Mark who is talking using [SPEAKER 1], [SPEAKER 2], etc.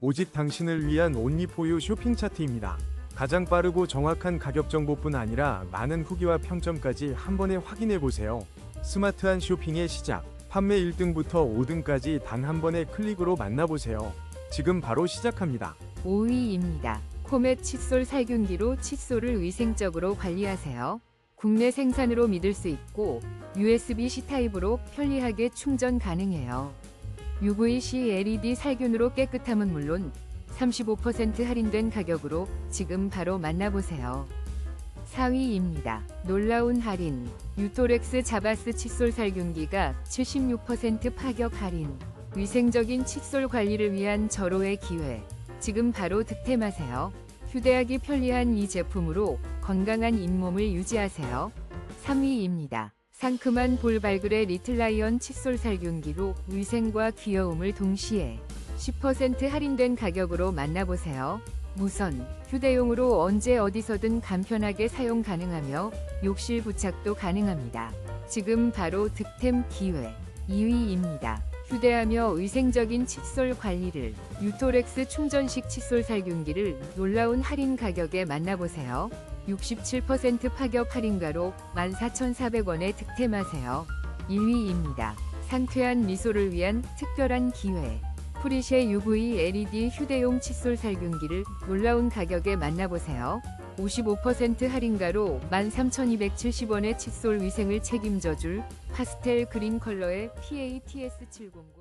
[SPEAKER 1] 오직 당신을 위한 온리포유 쇼핑 차트입니다. 가장 빠르고 정확한 가격 정보뿐 아니라 많은 후기와 평점까지 한 번에 확인해 보세요. 스마트한 쇼핑의 시작. 판매 1등부터 5등까지 단 한 번의 클릭으로 만나보세요. 지금 바로 시작합니다.
[SPEAKER 2] 5위입니다. 코멧 칫솔 살균기로 칫솔을 위생적으로 관리하세요. 국내 생산으로 믿을 수 있고 USB-C 타입으로 편리하게 충전 가능해요. UVC LED 살균으로 깨끗함은 물론 35% 할인된 가격으로 지금 바로 만나보세요. 4위입니다. 놀라운 할인. 유토렉스 자바스 칫솔 살균기가 76% 파격 할인. 위생적인 칫솔 관리를 위한 절호의 기회. 지금 바로 득템하세요. 휴대하기 편리한 이 제품으로 건강한 잇몸을 유지하세요. 3위입니다. 상큼한 볼발그레 리틀라이언 칫솔 살균기로 위생과 귀여움을 동시에 10% 할인된 가격으로 만나보세요. 무선, 휴대용으로 언제 어디서든 간편하게 사용 가능하며 욕실 부착도 가능합니다. 지금 바로 득템 기회 2위입니다. 휴대하며 위생적인 칫솔 관리를 유토렉스 충전식 칫솔 살균기를 놀라운 할인 가격에 만나보세요. 67% 파격 할인가로 14,400원에 득템하세요. 1위입니다. 상쾌한 미소를 위한 특별한 기회. 프리쉐 UV LED 휴대용 칫솔 살균기를 놀라운 가격에 만나보세요. 55% 할인가로 13,270원의 칫솔 위생을 책임져줄 파스텔 그린 컬러의 PATS709